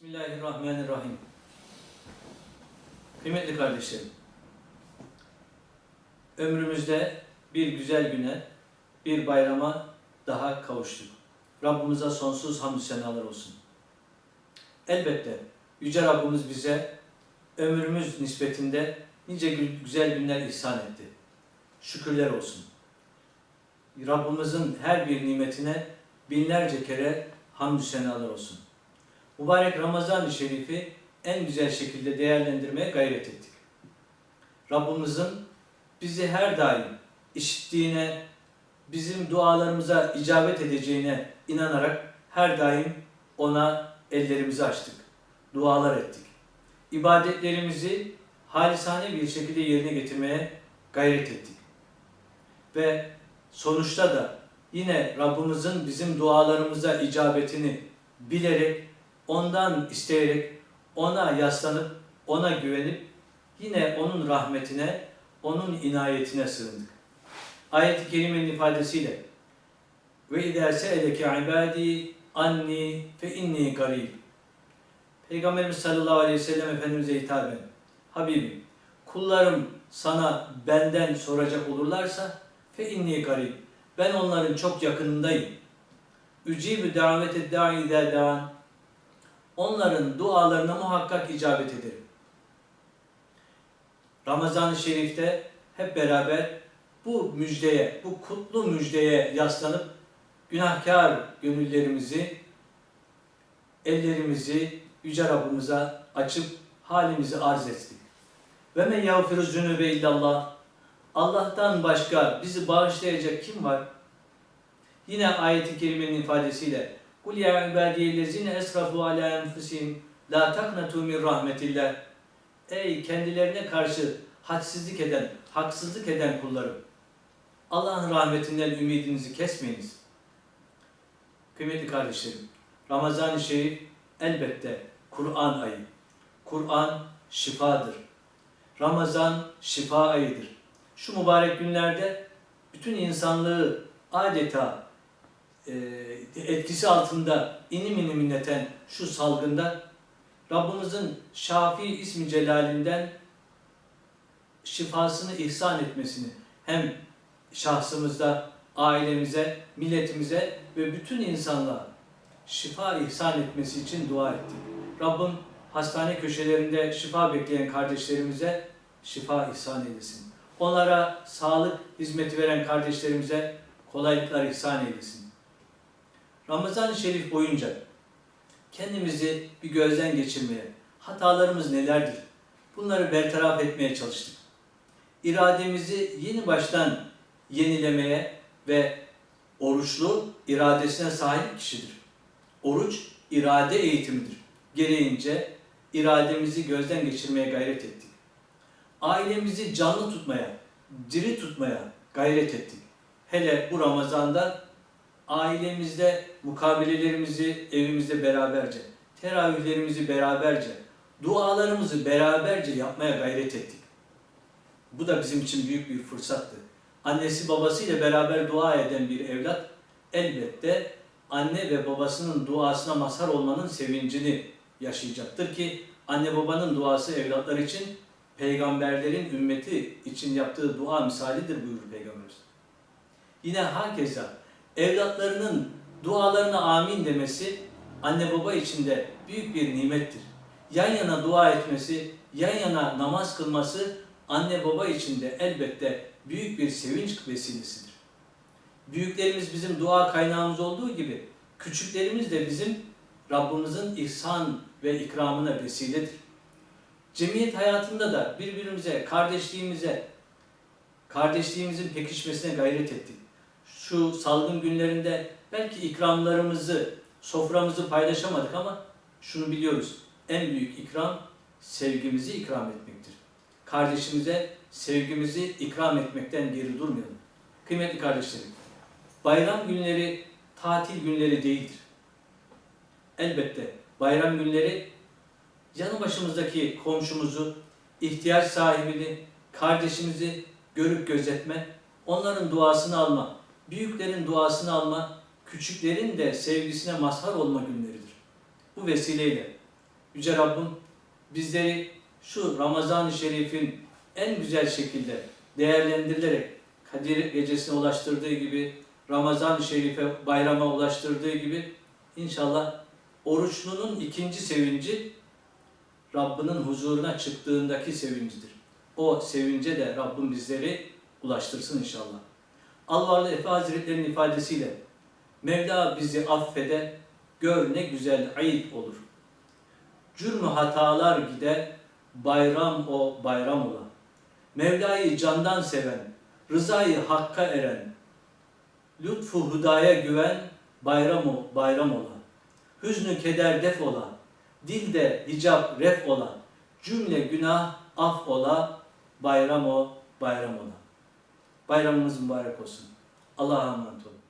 Bismillahirrahmanirrahim. Kıymetli kardeşlerim, ömrümüzde bir güzel güne, bir bayrama daha kavuştuk. Rabbimize sonsuz hamdü senalar olsun. Elbette Yüce Rabbimiz bize ömrümüz nispetinde nice gü- güzel günler ihsan etti. Şükürler olsun. Rabbimizin her bir nimetine binlerce kere hamdü senalar olsun. Mübarek Ramazan-ı Şerif'i en güzel şekilde değerlendirmeye gayret ettik. Rabbimizin bizi her daim işittiğine, bizim dualarımıza icabet edeceğine inanarak her daim ona ellerimizi açtık, dualar ettik. İbadetlerimizi halisane bir şekilde yerine getirmeye gayret ettik. Ve sonuçta da yine Rabbimizin bizim dualarımıza icabetini bilerek ondan isteyerek, ona yaslanıp, ona güvenip yine onun rahmetine, onun inayetine sığındık. Ayet-i kerimenin ifadesiyle ve idâ se'eleke ibâdî anni fe inni garib. Peygamberimiz sallallahu aleyhi ve sellem Efendimiz'e hitaben Habibim, kullarım sana benden soracak olurlarsa fe inni garib. Ben onların çok yakınındayım. Ücibü davete da'i da'an onların dualarına muhakkak icabet ederim. Ramazan-ı Şerif'te hep beraber bu müjdeye, bu kutlu müjdeye yaslanıp günahkar gönüllerimizi, ellerimizi Yüce Rabbimize açıp halimizi arz ettik. Ve men yağfiru zünübe illallah. Allah'tan başka bizi bağışlayacak kim var? Yine ayet-i kerimenin ifadesiyle Kul ya ibadiyellezine esrafu ala enfusihim la taknatu min rahmetillah. Ey kendilerine karşı hadsizlik eden, haksızlık eden kullarım. Allah'ın rahmetinden ümidinizi kesmeyiniz. Kıymetli kardeşlerim, Ramazan-ı Şerif elbette Kur'an ayı. Kur'an şifadır. Ramazan şifa ayıdır. Şu mübarek günlerde bütün insanlığı adeta etkisi altında inim inim inleten şu salgında Rabbimizin Şafi ismi celalinden şifasını ihsan etmesini hem şahsımızda, ailemize, milletimize ve bütün insanlığa şifa ihsan etmesi için dua ettik. Rabbim hastane köşelerinde şifa bekleyen kardeşlerimize şifa ihsan eylesin. Onlara sağlık hizmeti veren kardeşlerimize kolaylıklar ihsan eylesin. Ramazan-ı Şerif boyunca kendimizi bir gözden geçirmeye, hatalarımız nelerdir? Bunları bertaraf etmeye çalıştık. İrademizi yeni baştan yenilemeye ve oruçlu iradesine sahip kişidir. Oruç irade eğitimidir. Gereğince irademizi gözden geçirmeye gayret ettik. Ailemizi canlı tutmaya, diri tutmaya gayret ettik. Hele bu Ramazan'da ailemizde mukabelelerimizi evimizde beraberce, teravihlerimizi beraberce, dualarımızı beraberce yapmaya gayret ettik. Bu da bizim için büyük bir fırsattı. Annesi babasıyla beraber dua eden bir evlat elbette anne ve babasının duasına mazhar olmanın sevincini yaşayacaktır ki anne babanın duası evlatlar için peygamberlerin ümmeti için yaptığı dua misalidir buyurur Peygamberimiz. Yine hakeza evlatlarının dualarına amin demesi anne baba için de büyük bir nimettir. Yan yana dua etmesi, yan yana namaz kılması anne baba için de elbette büyük bir sevinç vesilesidir. Büyüklerimiz bizim dua kaynağımız olduğu gibi küçüklerimiz de bizim Rabbimizin ihsan ve ikramına vesiledir. Cemiyet hayatında da birbirimize, kardeşliğimize, kardeşliğimizin pekişmesine gayret ettik. Şu salgın günlerinde belki ikramlarımızı, soframızı paylaşamadık ama şunu biliyoruz. En büyük ikram sevgimizi ikram etmektir. Kardeşimize sevgimizi ikram etmekten geri durmayalım. Kıymetli kardeşlerim, bayram günleri tatil günleri değildir. Elbette bayram günleri yanı başımızdaki komşumuzu, ihtiyaç sahibini, kardeşimizi görüp gözetme, onların duasını alma, büyüklerin duasını alma, küçüklerin de sevgisine mazhar olma günleridir. Bu vesileyle Yüce Rabbim bizleri şu Ramazan-ı Şerif'in en güzel şekilde değerlendirilerek Kadir Gecesi'ne ulaştırdığı gibi Ramazan-ı Şerif'e bayrama ulaştırdığı gibi inşallah oruçlunun ikinci sevinci Rabbinin huzuruna çıktığındaki sevincidir. O sevince de Rabbim bizleri ulaştırsın inşallah. Allah'lı Efe Hazretleri'nin ifadesiyle Mevla bizi affede, gör ne güzel ayıp olur. Cürmü hatalar gider, bayram o bayram ola. Mevla'yı candan seven, rızayı hakka eren, lütfu hudaya güven, bayram o bayram ola. Hüznü keder def ola, dilde hicap ref ola, cümle günah af ola, bayram o bayram ola. Bayramımız mübarek olsun. Allah'a emanet olun.